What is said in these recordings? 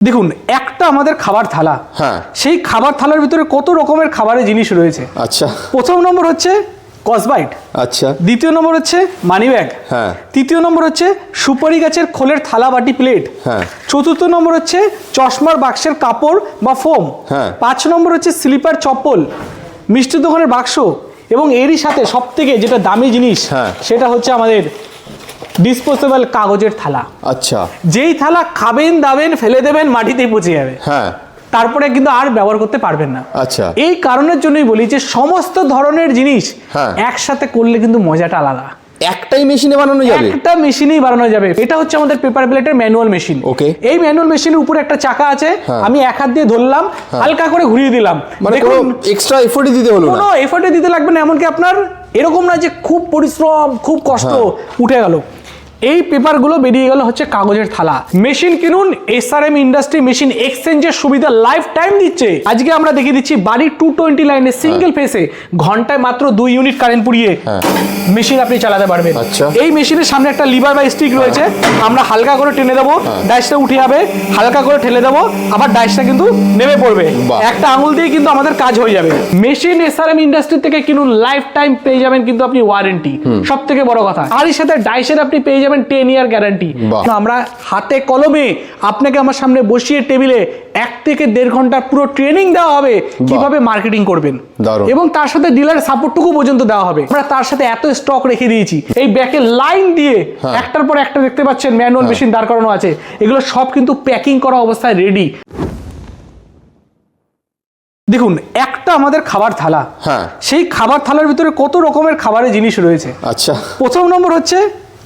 দেখুন একটা আমাদের খাবার থালা হ্যাঁ। সেই খাবার থালার ভিতরে কত রকমের খাবারের জিনিস রয়েছে আচ্ছা প্রথম নম্বর হচ্ছে কসবাইট আচ্ছা দ্বিতীয় নম্বর হচ্ছে মানি ব্যাগ হ্যাঁ। তৃতীয় নম্বর হচ্ছে সুপারি গাছের খোলের থালা বাটি প্লেট হ্যাঁ। চতুর্থ নম্বর হচ্ছে চশমার বাক্সের কাপড় বা ফোম হ্যাঁ। পাঁচ নম্বর হচ্ছে স্লিপার চপ্পল মিষ্টি দোকানের বাক্স এবং এরই সাথে সব থেকে যেটা দামি জিনিস হ্যাঁ। সেটা হচ্ছে আমাদের ডিসপোজেবল কাগজের থালা। আচ্ছা। যেই থালা খাবেন দাবেন ফেলে দেবেন মাটিতেই পচে যাবে। হ্যাঁ। তারপরে কিন্তু আর ব্যবহার করতে পারবেন না। আচ্ছা। এই কারণের জন্যই বলি যে সমস্ত ধরনের জিনিস হ্যাঁ। একসাথে করলে কিন্তু মজাটা আলাদা। একটাই মেশিনে বানানো যাবে? একটা মেশিনেই বানানো যাবে। এটা হচ্ছে আমাদের পেপার প্লেটের ম্যানুয়াল মেশিন Okay. এই ম্যানুয়াল মেশিনের উপরে একটা চাকা আছে। হ্যাঁ। আমি এক হাত দিয়ে ধরলাম হালকা করে ঘুরিয়ে দিলাম। মানে কোনো এক্সট্রা এফোর্টই দিতে হলো না। কোনো এফোর্টে দিতে লাগবে না এমনকি আপনার এরকম না যে খুব পরিশ্রম খুব কষ্ট হ্যাঁ। উঠে গেল। এই পেপারগুলো বেরিয়ে গেল হচ্ছে কাগজের থালা। মেশিন কিনুন এসআরএম ইন্ডাস্ট্রি মেশিন এক্সচেঞ্জের সুবিধা লাইফ টাইম দিচ্ছে। আজকে আমরা দেখিয়ে দিচ্ছি বাড়ির টু টোয়েন্টি লাইনে সিঙ্গেল ফেসে ঘন্টায় মাত্র দুই ইউনিট কারেন্ট পুড়িয়ে হ্যাঁ। মেশিন আপনি চালাতে পারবেন। আচ্ছা। এই মেশিনের সামনে একটা লিভার বা স্টিক রয়েছে। আমরা হালকা করে টেনে দেবো হ্যাঁ। ডাইসটা উঠে যাবে হালকা করে ঠেলে দেবো আবার ডাইসটা কিন্তু নেমে পড়বে। একটা আঙুল দিয়ে কিন্তু আমাদের কাজ হয়ে যাবে। মেশিন এসআরএম ইন্ডাস্ট্রি থেকে কিনুন লাইফ টাইম পেয়ে যাবেন কিন্তু আপনি ওয়ারেন্টি সব থেকে বড় কথা। আর সাথে ডাইসের আপনি পেয়ে যাবেন টেন ইয়ার গ্যারান্টি আমরা হাতে কলমে আপনাকে আমার সামনে বসিয়ে টেবিলে এক থেকে দেড় ঘণ্টা পুরো ট্রেনিং দেওয়া হবে কীভাবে মার্কেটিং করবেন। এবং তার সাথে ডিলার সাপোর্টটুকু পর্যন্ত দেওয়া হবে। আমরা তার সাথে এত স্টক রেখে দিয়েছি। এই ব্যাকে লাইন দিয়ে হ্যাঁ। একটার পর একটা দেখতে পাচ্ছেন ম্যানুয়াল মেশিন দাঁড় করানো আছে। এগুলো সব কিন্তু প্যাকিং করা অবস্থায় রেডি দেখুন একটা আমাদের খাবার থালা। হ্যাঁ। সেই খাবার থালার ভিতরে কত রকমের খাবারের জিনিস রয়েছে। আচ্ছা। প্রথম নম্বর হচ্ছে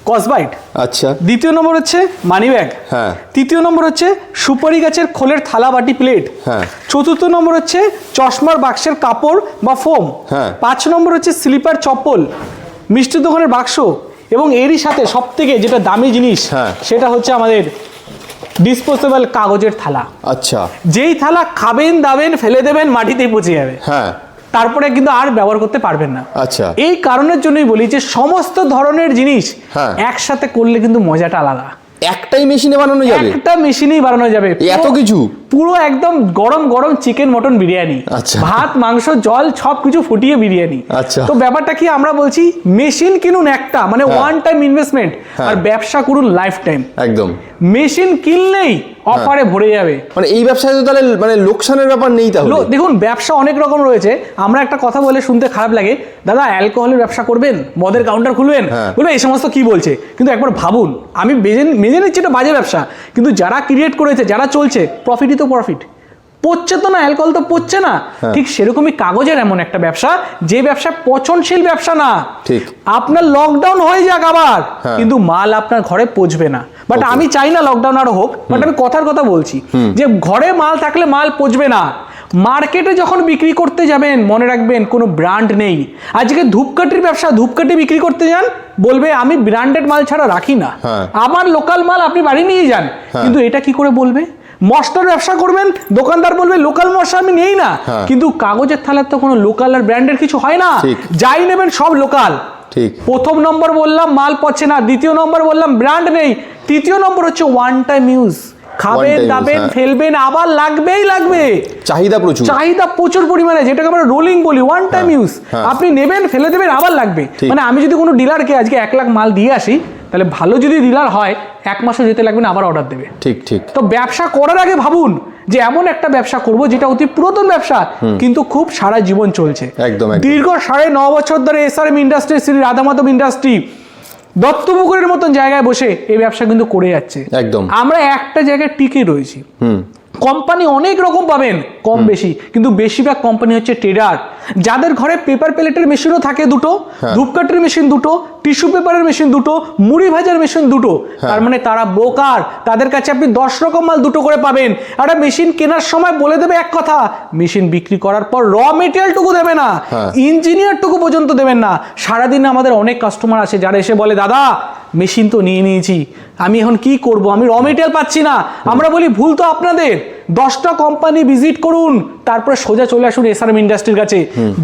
কসবাইট। আচ্ছা। দ্বিতীয় নম্বর হচ্ছে মানি ব্যাগ হ্যাঁ। তৃতীয় নম্বর হচ্ছে সুপারি গাছের খোলের থালা বাটি প্লেট। হ্যাঁ। চতুর্থ নম্বর হচ্ছে চশমার বাক্সের কাপড় বা ফোম। হ্যাঁ। পাঁচ নম্বর হচ্ছে স্লিপার চপ্পল মিষ্টি দোকানের বাক্স এবং এরই সাথে সব থেকে যেটা দামি জিনিস হ্যাঁ। সেটা হচ্ছে আমাদের ডিসপোজেবল কাগজের থালা। আচ্ছা। যেই থালা খাবেন দাবেন ফেলে দেবেন মাটিতেই পচে যাবে। হ্যাঁ। তারপরে কিন্তু আর ব্যবহার করতে পারবেন না। আচ্ছা। এই কারণের জন্যই বলি যে সমস্ত ধরনের জিনিস হ্যাঁ। একসাথে করলে কিন্তু মজাটা আলাদা। একটাই মেশিনে বানানো যাবে? একটা মেশিনেই বানানো যাবে। এত কিছু? পুরো একদম গরম গরম চিকেন মটন বিরিয়ানি। আচ্ছা। ভাত মাংস জল সব কিছু ফুটিয়ে বিরিয়ানি। আচ্ছা। তো ব্যাপারটা কি আমরা বলছি মেশিন কিনুন একটা মানে হ্যাঁ। ওয়ান টাইম ইনভেস্টমেন্ট হ্যাঁ। আর ব্যবসা করুন লাইফ টাইম একদম। মেশিন কিনলেই অফারে ভরে যাবে। মানে এই ব্যবসায় তো তাহলে মানে লোকসানের ব্যাপার নেই তাহলে। দেখুন ব্যবসা অনেক রকম রয়েছে। আমরা একটা কথা বলে শুনতে খারাপ লাগে দাদা অ্যালকোহলের ব্যবসা করবেন? মদের কাউন্টার খুলবেন? হ্যাঁ। বলবে এই সমস্ত কি বলছে? কিন্তু একবার ভাবুন আমি মেজে নিচ্ছি এটা বাজে ব্যবসা কিন্তু যারা ক্রিয়েট করেছে যারা চলছে প্রফিটই তো প্রফিট পড়ছে তো না অ্যালকোহল তো পড়ছে না। হ্যাঁ। ঠিক সেরকমই কাগজের এমন একটা ব্যবসা যে ব্যবসা পচনশীল ব্যবসা না। ঠিক। আপনার লকডাউন হয়ে যাক আবার হ্যাঁ। কিন্তু মাল আপনার ঘরে পচবে না। বাট আমি চাই না লকডাউন আরও হোক বাট আমি কথার কথা বলছি যে ঘরে মাল থাকলে মাল পচবে না। মার্কেটে যখন বিক্রি করতে যাবেন মনে রাখবেন কোনো ব্র্যান্ড নেই। আজকে ধূপকাঠির ব্যবসা ধূপকাঠি বিক্রি করতে যান বলবে আমি ব্র্যান্ডেড মাল ছাড়া রাখি না। হ্যাঁ। আমার লোকাল মাল আপনি বাড়ি নিয়ে যান। কিন্তু এটা কি করে বলবে? মশলার ব্যবসা করবেন দোকানদার বলবে লোকাল মশলা আমি নেই না। হ্যাঁ। কিন্তু কাগজের থালার তো কোনো লোকাল আর ব্র্যান্ডের কিছু হয় না। যাই নেবেন সব লোকাল। ঠিক। প্রথম নম্বর বললাম মাল পচে না। দ্বিতীয় নম্বর বললাম ব্র্যান্ড নেই। তৃতীয় নম্বর হচ্ছে ওয়ান টাইম ইউজ খাবেন দাবেন হ্যাঁ। ফেলবেন আবার লাগবেই লাগবে। চাহিদা প্রচুর। চাহিদা প্রচুর পরিমাণে যেটাকে আমরা রোলিং বলি ওয়ান টাইম ইউজ। আপনি নেবেন ফেলে দেবেন আবার লাগবে। মানে আমি যদি কোনো ডিলারকে আজকে এক লাখ মাল দিয়ে আসি তাহলে ভালো যদি ডিলার হয় এক মাসও যেতে লাগবে না আবার অর্ডার দেবে। ঠিক ঠিক। তো ব্যবসা করার আগে ভাবুন যে এমন একটা ব্যবসা করব যেটা অতি পুরাতন ব্যবসা কিন্তু খুব সারা জীবন চলছে। একদম। দীর্ঘ সাড়ে ন বছর ধরে SRM industry Shri Radhamadhab industry দত্তপুকুরের মতন জায়গায় বসে এই ব্যবসা কিন্তু করে যাচ্ছে। একদম। আমরা একটা জায়গায় টিকে রয়েছি। কোম্পানি অনেক রকম পাবেন কম বেশি কিন্তু বেশিরভাগ কোম্পানি হচ্ছে ট্রেডার যাদের ঘরে পেপার প্লেটের মেশিনও থাকে দুটো হ্যাঁ। ধূপকাঠির মেশিন দুটো টিস্যু পেপারের মেশিন দুটো মুড়ি ভাজার মেশিন দুটো হ্যাঁ। তার মানে তারা ব্রোকার তাদের কাছে আপনি দশ রকম মাল দুটো করে পাবেন একটা মেশিন কেনার সময় বলে দেবে এক কথা মেশিন বিক্রি করার পর র মেটেরিয়ালটুকু দেবে না। ইঞ্জিনিয়ারটুকু পর্যন্ত দেবেন না সারাদিন আমাদের অনেক কাস্টমার আছে যারা এসে বলে দাদা মেশিন তো নিয়ে নিয়েছি আমি এখন কি করব আমি র মেটেরিয়াল পাচ্ছি না আমরা বলি ভুল তো আপনাদের দশটা কোম্পানি ভিজিট করুন তারপরে সোজা চলে আসুন এসআরএম ইন্ডাস্ট্রির কাছে।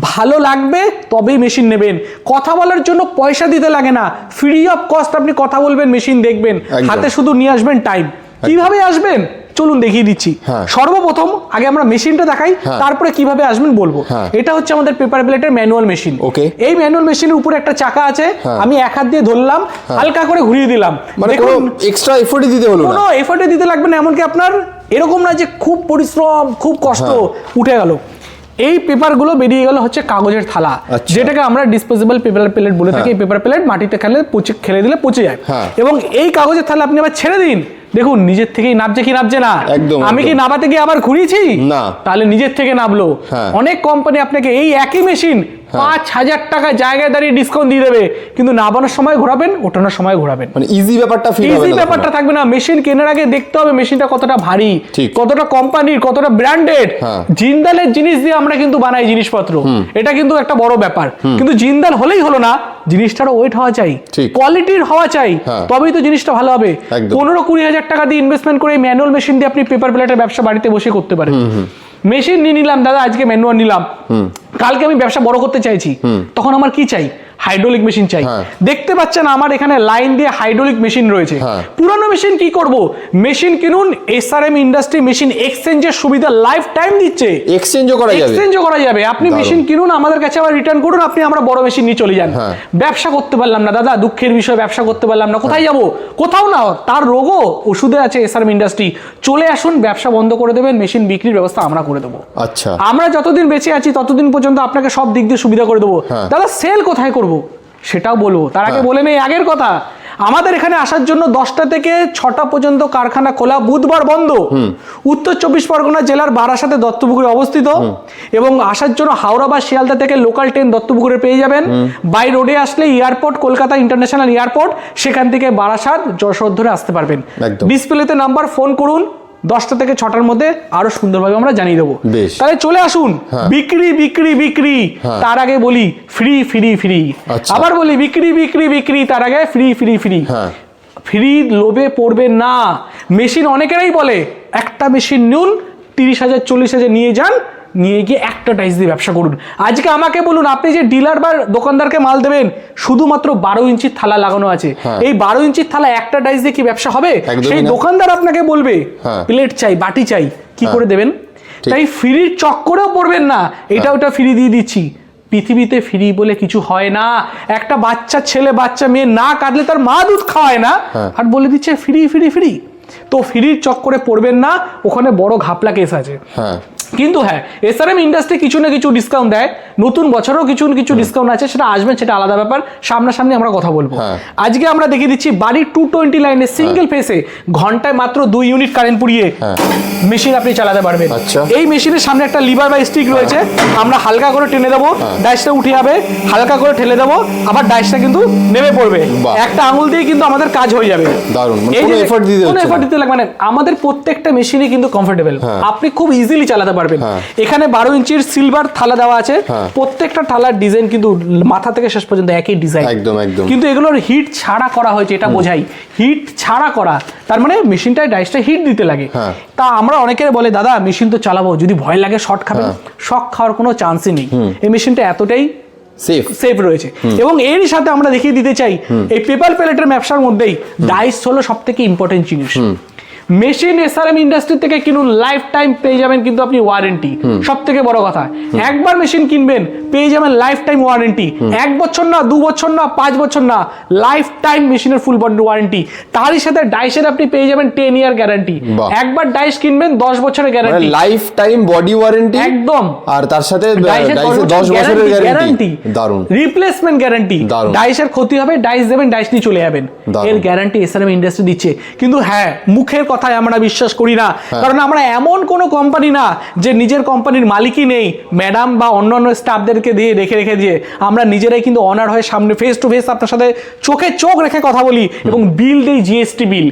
ভালো লাগবে তবেই মেশিন নেবেন। কথা বলার জন্য পয়সা দিতে লাগে না। ফ্রি অফ কস্ট আপনি কথা বলবেন মেশিন দেখবেন। হাতে শুধু নিয়ে আসবেন টাইম কীভাবে আসবেন? চলুন দেখিয়ে দিচ্ছি। হ্যাঁ। সর্বপ্রথম আগে আমরা মেশিনটা দেখাই হ্যাঁ। তারপরে কীভাবে আসবেন বলব। হ্যাঁ। এটা হচ্ছে আমাদের পেপার প্লেটের ম্যানুয়াল মেশিন ওকে এই ম্যানুয়াল মেশিনের উপরে একটা চাকা আছে। আমি এক হাত দিয়ে ধরলাম হালকা করে ঘুরিয়ে দিলাম। মানে কোনো এক্সট্রা এফোর্টই দিতে হলো না। কোনো এফোর্টে দিতে লাগবে না এমনকি আপনার এরকম না যে খুব পরিশ্রম খুব কষ্ট হ্যাঁ। উঠে গেল এই পেপারগুলো বেরিয়ে গেল হচ্ছে কাগজের থালা আচ্ছা। যেটাকে আমরা ডিসপোজেবল পেপার প্লেট বলে থাকি পেপার প্লেট মাটিতে খেলে পচে খেলে দিলে পচে যায় হ্যাঁ। এবং এই কাগজের থালা আপনি আবার ছেড়ে দিন দেখুন নিজের থেকেই নাবছে কি নাবছে না একদম, আমি কি। নাবাতে গিয়ে আবার ঘুরিয়েছি না। তাহলে নিজের থেকে নাবলো হ্যাঁ। অনেক কোম্পানি আপনাকে এই একই মেশিন পাঁচ হাজার টাকা জায়গায় দাঁড়িয়ে ডিসকাউন্ট দিয়ে দেবে। কিন্তু নাবানোর সময় ঘোরাবেন ওঠানোর সময় ঘোরাবেন। মানে ইজি ব্যাপারটা ইজি ব্যাপারটা থাকবে না। মেশিন কেনার আগে দেখতে হবে মেশিনটা কতটা ভারী কতটা কোম্পানির কতটা ব্র্যান্ডেড হ্যাঁ। জিন্দালের জিনিস দিয়ে আমরা কিন্তু বানাই জিনিসপত্র। এটা কিন্তু একটা বড় ব্যাপার। কিন্তু জিন্দাল হলেই হলো না জিনিসটারও ওয়েট হওয়া চাই। কোয়ালিটির হওয়া চাই। হ্যাঁ। তবেই তো জিনিসটা ভালো হবে। পনেরো কুড়ি হাজার টাকা দিয়ে ইনভেস্টমেন্ট করে ম্যানুয়াল মেশিন দিয়ে আপনি পেপার প্লেটের ব্যবসা বাড়িতে বসে করতে পারেন। মেশিন নিয়ে নিলাম দাদা আজকে ম্যানুয়াল নিলাম। কালকে আমি ব্যবসা বড় করতে চাইছি তখন আমার কি চাই? হাইড্রোলিক মেশিন চাই। হ্যাঁ। দেখতে পাচ্ছেন আমার এখানে লাইন দিয়ে হাইড্রোলিক মেশিন রয়েছে। হ্যাঁ। পুরানো মেশিন কি করব? মেশিন কিনুন এসআরএম ইন্ডাস্ট্রি মেশিন এক্সচেঞ্জের সুবিধা লাইফ টাইম দিচ্ছে এক্সচেঞ্জও করা যাবে। এক্সচেঞ্জও করা যাবে। আপনি মেশিন কিনুন আমাদের কাছে আবার রিটার্ন করুন আপনি আমরা বড় মেশিন নিয়ে চলে যান। হ্যাঁ। ব্যবসা করতে পারলাম না দাদা দুঃখের বিষয় ব্যবসা করতে পারলাম না। কোথায় যাব? কোথাও না তার রোগও ওষুধে আছে এসআরএম ইন্ডাস্ট্রি চলে আসুন ব্যবসা বন্ধ করে দেবেন মেশিন বিক্রির ব্যবস্থা আমরা করে দেবো। আচ্ছা। আমরা যতদিন বেঁচে আছি ততদিন পর্যন্ত আপনাকে সব দিক দিয়ে সুবিধা করে দেবো। দাদা সেল কোথায় করব? সেটাও বলব। তার আগে হ্যাঁ। বলে নেই আগের কথা। আমাদের এখানে আসার জন্য দশটা থেকে ছটা পর্যন্ত কারখানা খোলা বুধবার বন্ধ। উত্তর চব্বিশ পরগনা জেলার বারাসাতে দত্তপুকুরে অবস্থিত। এবং আসার জন্য হাওড়া বা শিয়ালদা থেকে লোকাল ট্রেন দত্তপুকুরে পেয়ে যাবেন। বাই রোডে আসলে এয়ারপোর্ট কলকাতা ইন্টারন্যাশনাল এয়ারপোর্ট সেখান থেকে বারাসাত যশোর ধরে আসতে পারবেন। ডিসপ্লেতে নাম্বার ফোন করুন। দশটা থেকে ছটার মধ্যে আরও সুন্দরভাবে আমরা জানিয়ে দেবো তাহলে চলে আসুন হ্যাঁ। বিক্রি বিক্রি বিক্রি হ্যাঁ। তার আগে বলি ফ্রি ফ্রি ফ্রি আচ্ছা। আবার বলি বিক্রি বিক্রি বিক্রি তার আগে ফ্রি ফ্রি ফ্রি হ্যাঁ। ফ্রি লোভে পড়বে না মেশিন অনেকেরাই বলে একটা মেশিন নুন তিরিশ হাজার চল্লিশ হাজার নিয়ে যান নিয়ে গিয়ে একটা ডাইস দিয়ে ব্যবসা করুন। আজকে আমাকে বলুন আপনি যে ডিলার বা দোকানদারকে মাল দেবেন শুধুমাত্র বারো ইঞ্চির থালা লাগানো আছে। হ্যাঁ। এই বারো ইঞ্চির থালা একটা ডাইস দিয়ে কি ব্যবসা হবে? সেই দোকানদার আপনাকে বলবে হ্যাঁ। প্লেট চাই বাটি চাই কি হ্যাঁ। করে দেবেন। তাই ফ্রির চক্করেও পড়বেন না এটা ওটা ফ্রি দিয়ে দিচ্ছি। পৃথিবীতে ফ্রি বলে কিছু হয় না। একটা বাচ্চা ছেলে বাচ্চা মেয়ে না কাঁদলে তার মা দুধ খাওয়ায় না। আর বলে দিচ্ছে ফ্রি ফ্রি ফ্রি। তো ফ্রির চক্করে পড়বেন না ওখানে বড় ঘাপলা কেস আছে। কিন্তু হ্যাঁ এসআরএম ইন্ডাস্ট্রি কিছু না কিছু ডিসকাউন্ট দেয়। নতুন বছরেও কিছু না কিছু ডিসকাউন্ট আছে সেটা আসবেন সেটা আলাদা ব্যাপার। সামনাসামনি আমরা কথা বলব। হ্যাঁ। আজকে আমরা দেখিয়ে দিচ্ছি বাড়ির টু টোয়েন্টি লাইনে সিঙ্গেল ফেসে ঘন্টায় মাত্র দুই ইউনিট কারেন্ট পুড়িয়ে হ্যাঁ। মেশিন আপনি চালাতে পারবেন। আচ্ছা। এই মেশিনের সামনে একটা লিভার বা স্টিক রয়েছে। আমরা হালকা করে টেনে দেবো। হ্যাঁ। ডাইসটা উঠে যাবে হালকা করে ঠেলে দেবো। আবার ডাইসটা কিন্তু নেমে পড়বে। একটা আঙুল দিয়ে কিন্তু আমাদের কাজ হয়ে যাবে। দারুণ, মানে এই যে- effort দিতে লাগবে না। আমাদের প্রত্যেকটা মেশিনই কিন্তু কমফোর্টেবল হ্যাঁ। আপনি খুব ইজিলি চালাতে পারবেন। হ্যাঁ। এখানে বারো ইঞ্চির সিলভার থালা দেওয়া আছে। হ্যাঁ। প্রত্যেকটা থালার ডিজাইন কিন্তু মাথা থেকে শেষ পর্যন্ত একই ডিজাইন একদম, একদম। কিন্তু এগুলোর হিট ছাড়া করা হয়েছে এটা বোঝাই। হিট ছাড়া করা তার মানে মেশিনটায় ডাইসটা হিট দিতে লাগে। হ্যাঁ। তা আমরা অনেকের বলে দাদা মেশিন তো চালাবো যদি ভয় লাগে শর্ট হ্যাঁ। শক খাওয়ার কোনো চান্সই নেই। এই মেশিনটা এতটাই সেফ সেফ রয়েছে। এবং এরই সাথে আমরা দেখিয়ে দিতে চাই এই পেপার প্যালেটের ব্যবসার মধ্যেই ডাইস হলো সব থেকে ইম্পর্টেন্ট জিনিস মেশিন এসআরএম ইন্ডাস্ট্রি থেকে কিনুন লাইফ টাইম পেয়ে যাবেন কিন্তু আপনি ওয়ারেন্টি সব থেকে বড় কথা একবার মেশিন কিনবেন পেয়ে যাবেন লাইফ টাইম ওয়ারেন্টি এক বছর না দু বছর না পাঁচ বছর না লাইফ টাইম মেশিনের ফুল বডি ওয়ারেন্টি তারই সাথে ডাইসের আপনি পেয়ে যাবেন টেন ইয়ার গ্যারান্টি একবার ডাইস কিনবেন দশ বছরের guarantee life time body warranty একদম। আর তার সাথে দশ বছরের গ্যারান্টি দারুণ। রিপ্লেসমেন্ট গ্যারান্টি ডাইসের ক্ষতি হবে ডাইস দেবেন ডাইস নিয়ে চলে যাবেন এর গ্যারান্টি এসআরএম ইন্ডাস্ট্রি দিচ্ছে। কিন্তু হ্যাঁ মুখের কথায় আমরা বিশ্বাস করি না। হ্যাঁ। কারণ আমরা এমন কোনো কোম্পানি না যে নিজের কোম্পানির মালিকই নেই। ম্যাডাম বা অন্যান্য স্টাফদেরকে দিয়ে রেখে রেখে দিয়ে আমরা নিজেরাই কিন্তু অনার হয়ে সামনে ফেস টু ফেস আপনার সাথে চোখে চোখ রেখে কথা বলি এবং বিল দেই জিএসটি বিল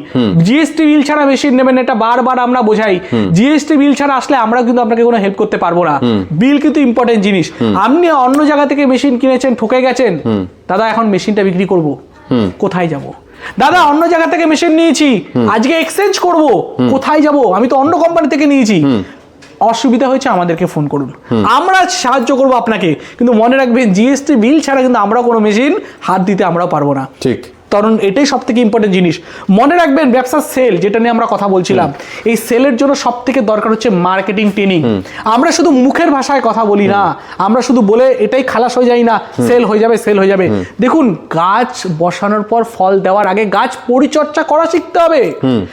জিএসটি বিল ছাড়া মেশিন নেবেন এটা বারবার আমরা বোঝাই। জিএসটি বিল ছাড়া আসলে আমরা কিন্তু আপনাকে কোনো হেল্প করতে পারব না। বিল কিন্তু ইম্পর্টেন্ট জিনিস। আপনি অন্য জায়গা থেকে মেশিন কিনেছেন ঠকে গেছেন দাদা এখন মেশিনটা বিক্রি করব। কোথায় যাব? দাদা অন্য জায়গা থেকে মেশিন নিয়েছি। আজকে এক্সচেঞ্জ করব। কোথায় যাব? আমি তো অন্য কোম্পানি থেকে নিয়েছি। অসুবিধা হয়েছে আমাদেরকে ফোন করুন। আমরা সাহায্য করব আপনাকে। কিন্তু মনে রাখবেন জিএসটি বিল ছাড়া কিন্তু আমরা কোনো মেশিন হাত দিতে আমরা পারব না। ঠিক। কারণ এটাই সব থেকে ইম্পর্টেন্ট জিনিস। মনে রাখবেন ব্যবসার সেল যেটা নিয়ে আমরা কথা বলছিলাম এই সেলের জন্য সব থেকে দরকার হচ্ছে মার্কেটিং ট্রেনিং আমরা শুধু মুখের ভাষায় কথা বলি না। আমরা শুধু বলে এটাই খালাস হয়ে যাই না। সেল হয়ে যাবে সেল হয়ে যাবে। দেখুন গাছ বসানোর পর ফল দেওয়ার আগে গাছ পরিচর্যা করা শিখতে হবে।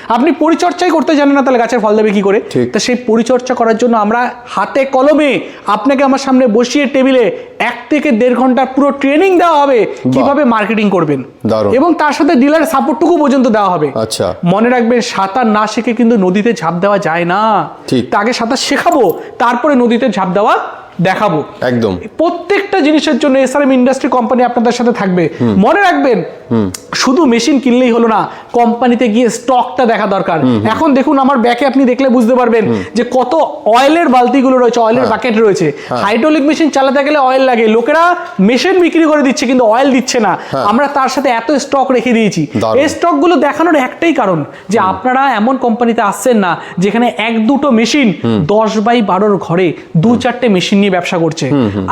আপনি পরিচর্যাই করতে জানেন না তাহলে গাছের ফল দেবে কি করে? তা সেই পরিচর্যা করার জন্য আমরা হাতে কলমে আপনাকে আমার সামনে বসিয়ে টেবিলে এক থেকে দেড় ঘণ্টার পুরো ট্রেনিং দেওয়া হবে। কীভাবে মার্কেটিং করবেন? দারুণ। এবং তার সাথে ডিলার সাপোর্টটুকু পর্যন্ত দেওয়া হবে। আচ্ছা। মনে রাখবেন সাঁতার না শিখে কিন্তু নদীতে ঝাঁপ দেওয়া যায় না। ঠিক। তা আগে সাঁতার শেখাবো তারপরে নদীতে ঝাঁপ দেওয়া দেখাবো। একদম। প্রত্যেকটা জিনিসের জন্য এসআরএম ইন্ডাস্ট্রি কোম্পানি আপনাদের সাথে থাকবে। মনে রাখবেন শুধু মেশিন কিনলেই হলো না কোম্পানিতে গিয়ে স্টকটা দেখা দরকার। এখন দেখুন আমার ব্যাকে আপনি দেখলে বুঝতে পারবেন যে কত অয়েলের বালতিগুলো রয়েছে অয়েলের বাকেট রয়েছে। হাইড্রোলিক মেশিন চালাতে গেলে অয়েল লাগে। লোকেরা মেশিন বিক্রি করে দিচ্ছে কিন্তু অয়েল দিচ্ছে না। আমরা তার সাথে এত স্টক রেখে দিয়েছি। এই স্টকগুলো দেখানোর একটাই কারণ যে আপনারা এমন কোম্পানিতে আসছেন না যেখানে এক দুটো মেশিন দশ বাই বারোর ঘরে দু চারটে মেশিন নিয়ে ব্যবসা করছে।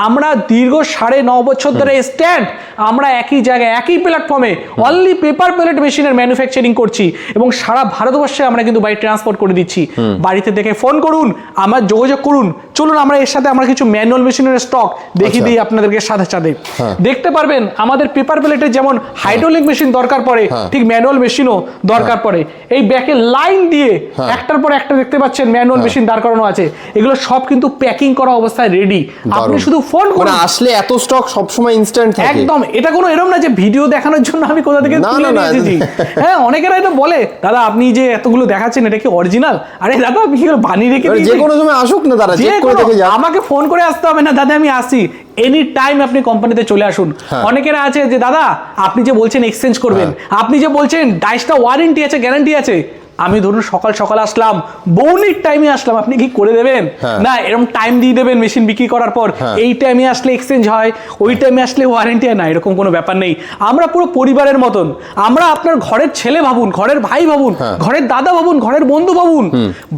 আমরা দীর্ঘ সাড়ে ন বছর ধরে স্ট্যান্ড আমরা একই জায়গায় একই প্ল্যাটফর্মে অনলি পেপার প্লেট মেশিনের ম্যানুফ্যাকচারিং করছি এবং সারা ভারতবর্ষে আমরা কিন্তু বাই ট্রান্সপোর্ট করে দিচ্ছি। বাড়িতে দেখে ফোন করুন আমার যোগাযোগ করুন চলুন আমরা এর সাথে আমরা কিছু ম্যানুয়াল মেশিনের স্টক দেখিয়ে আচ্ছা। দিই আপনাদেরকে সাথে সাথে। হ্যাঁ। দেখতে পারবেন আমাদের পেপার প্লেটে যেমন হাইড্রোলিক মেশিন দরকার পড়ে হ্যাঁ। ঠিক ম্যানুয়াল মেশিনও দরকার পড়ে। এই ব্যাকে লাইন দিয়ে হ্যাঁ। একটার পর একটা দেখতে পাচ্ছেন ম্যানুয়াল মেশিন দাঁড় করানো আছে। এগুলো সব কিন্তু প্যাকিং করা অবস্থায় রেডি আপনি শুধু ফোন মানে করুন। আসলে এত স্টক সবসময় ইনস্ট্যান্ট থাকে। একদম। এটা কোনো এরকম না যে ভিডিও দেখানোর জন্য আমি কোথা থেকে তুলে নিয়ে এসেছি। হ্যাঁ অনেকেরা এটা বলে দাদা আপনি যে এতগুলো দেখাচ্ছেন এটা কি অরিজিনাল আরে দাদা আপনি কি বানিয়ে রেখে যে কোনো সময় আসুক না তারা যে করে দেখে যান আমাকে ফোন করে আসতে হবে না দাদা আমি আসি। এনি টাইম আপনি কোম্পানিতে চলে আসুন। হ্যাঁ। অনেকেরা আছে যে দাদা আপনি যে বলছেন এক্সচেঞ্জ করবেন আপনি যে বলছেন ডাইসটা ওয়ারেন্টি আছে গ্যারান্টি আছে। আমি ধরুন সকাল সকাল আসলাম বৌনির টাইমে আসলাম আপনি কি করে দেবেন? হ্যাঁ। না এরকম টাইম দিয়ে দেবেন মেশিন বিক্রি করার পর হ্যাঁ। এই টাইমে আসলে এক্সচেঞ্জ হয় ওই টাইমে আসলে ওয়ারেন্টি হয় না এরকম কোনো ব্যাপার নেই। আমরা পুরো পরিবারের মতন আমরা আপনার ঘরের ছেলে ভাবুন ঘরের ভাই ভাবুন হ্যাঁ। ঘরের দাদা ভাবুন ঘরের বন্ধু ভাবুন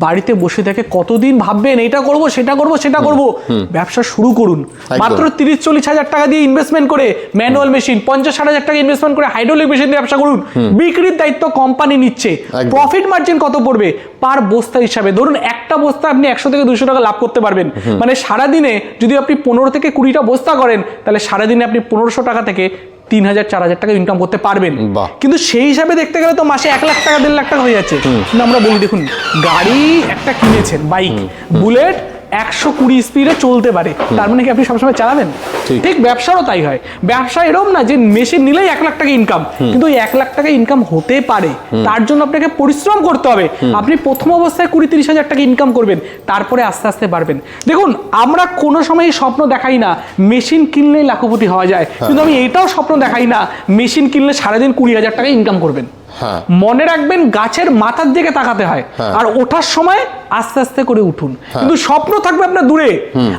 বাড়িতে বসে থেকে কতদিন ভাববেন এটা করব সেটা করব সেটা করব ব্যবসা শুরু করুন। মাত্র তিরিশ চল্লিশ হাজার টাকা দিয়ে ইনভেস্টমেন্ট করে ম্যানুয়াল মেশিন পঞ্চাশ ষাট হাজার টাকা ইনভেস্টমেন্ট করে হাইড্রোলিক মেশিন দিয়ে ব্যবসা করুন। বিক্রির দায়িত্ব কোম্পানি নিচ্ছে। প্রফিট মার্জিন কত পড়বে? পার বস্তা হিসাবে। ধরুন একটা বস্তা আপনি একশো থেকে দুশো টাকা লাভ করতে পারবেন। মানে সারাদিনে যদি আপনি পনেরো থেকে কুড়িটা বস্তা করেন তাহলে সারাদিনে আপনি পনেরোশো টাকা থেকে তিন হাজার চার হাজার টাকা ইনকাম করতে পারবেন। কিন্তু সেই হিসাবে দেখতে গেলে তো মাসে এক লাখ টাকা দেড় লাখ টাকা হয়ে যাচ্ছে। কিন্তু আমরা বলি দেখুন গাড়ি একটা কিনেছেন বাইক। বুলেট একশো কুড়ি স্পিডে চলতে পারে। তার মানে কি আপনি সবসময় চালাবেন? ঠিক। ব্যবসারও তাই হয়। ব্যবসা এরকম না যে মেশিন নিলেই এক লাখ টাকা ইনকাম কিন্তু ওই এক লাখ টাকা ইনকাম হতে পারে। তার জন্য আপনাকে পরিশ্রম করতে হবে। আপনি প্রথম অবস্থায় কুড়ি তিরিশ হাজার টাকা ইনকাম করবেন তারপরে আস্তে আস্তে বাড়বেন। দেখুন আমরা কোনো সময় স্বপ্ন দেখাই না মেশিন কিনলেই লাখপতি হওয়া যায়। কিন্তু আমি এটাও স্বপ্ন দেখাই না মেশিন কিনলে সারাদিন কুড়ি হাজার টাকা ইনকাম করবেন। হ্যাঁ মনে রাখবেন গাছের মাথার দিকে তাকাতে হয়। হ্যাঁ। আর ওঠার সময় আস্তে আস্তে করে উঠুন। কিন্তু স্বপ্ন থাকবে আপনার দূরে।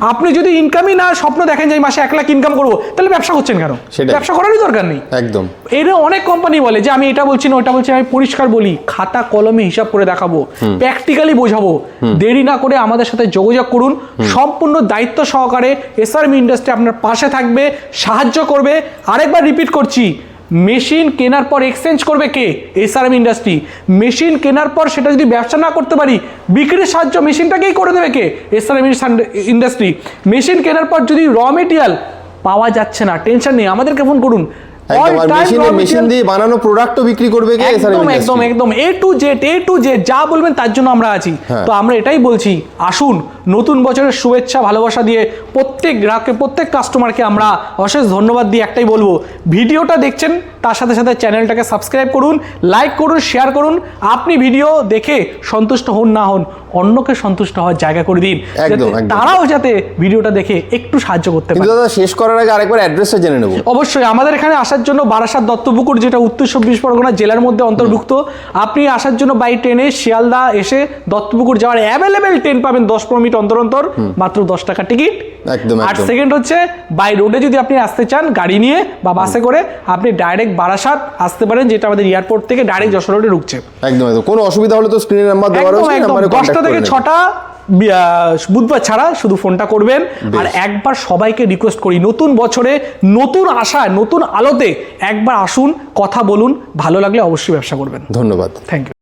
আপনি যদি ইনকামই না স্বপ্ন দেখেন যে এই মাসে এক লাখ ইনকাম করব তাহলে ব্যবসা করছেন কেন? ব্যবসা করারই দরকার নেই। একদম। এর অনেক কোম্পানি বলে যে আমি এটা বলছি না ওটা বলছি আমি পরিষ্কার বলি খাতা কলমে হিসাব করে দেখাবো প্র্যাকটিক্যালি বোঝাবো। দেরি না করে আমাদের সাথে যোগাযোগ করুন। সম্পূর্ণ দায়িত্ব সহকারে এসআরএম ইন্ডাস্ট্রি আপনার পাশে থাকবে সাহায্য করবে। আরেকবার রিপিট করছি মেশিন কেনার পর এক্সচেঞ্জ করবে কে? এসআরএম ইন্ডাস্ট্রি মেশিন কেনার পর সেটা যদি ব্যবসা না করতে পারি, বিক্রির সাহায্য মেশিনটাকেই করে দেবে কে? এসআরএম ইন্ডাস্ট্রি মেশিন কেনার পর যদি র মেটেরিয়াল পাওয়া যাচ্ছে না টেনশন নেই, আমাদেরকে ফোন করুন। All একদম আর time মেশিনে মেশিন দিয়ে বানানো প্রোডাক্টও বিক্রি করবে কে? একদম একদম একদম। A to Z A to Z যা বলবেন তার জন্য আমরা আছি। হ্যাঁ। তো আমরা এটাই বলছি আসুন নতুন বছরের শুভেচ্ছা ভালোবাসা দিয়ে প্রত্যেক গ্রাহককে প্রত্যেক কাস্টমারকে আমরা অশেষ ধন্যবাদ দিয়ে একটাই বলব ভিডিওটা দেখছেন তার সাথে সাথে চ্যানেলটাকে সাবস্ক্রাইব করুন লাইক করুন শেয়ার করুন। আপনি ভিডিও দেখে সন্তুষ্ট হন না হন অন্যকে সন্তুষ্ট হওয়ার জায়গা করে দিন। তারাও যাতে ভিডিওটা দেখে একটু সাহায্য করতে পারে। দাদা শেষ করার আগে আরেকবার অ্যাড্রেসটা জেনে নেব। অবশ্যই আমাদের এখানে আসার জন্য বারাসাত দত্তপুকুর যেটা উত্তর চব্বিশ পরগনা জেলার মধ্যে অন্তর্ভুক্ত আপনি আসার জন্য বাই ট্রেনে শিয়ালদা এসে দত্তপুকুর যাওয়ার অ্যাভেলেবেল ট্রেন পাবেন দশ পনেরো মিনিট অন্তর অন্তর মাত্র দশ টাকা টিকিট একদম আর সেকেন্ড হচ্ছে বাই রোডে যদি আপনি আসতে চান গাড়ি নিয়ে বা বাসে করে আপনি ডাইরেক্ট বারাসাত আসতে পারেন যেটা আমাদের এয়ারপোর্ট থেকে ডাইরেক্ট যশোর রোডে ঢুকছে। একদম একদম। কোনো অসুবিধা হলে তো স্ক্রিনের নাম্বার দেওয়া রয়েছে নাম্বারে দশটা থেকে ছটা বুধবার ছাড়া শুধু ফোনটা করবেন। আর একবার সবাইকে রিকোয়েস্ট করি নতুন বছরে নতুন আশায় নতুন আলোতে একবার আসুন কথা বলুন ভালো লাগলে অবশ্যই ব্যবসা করবেন। ধন্যবাদ। Thank you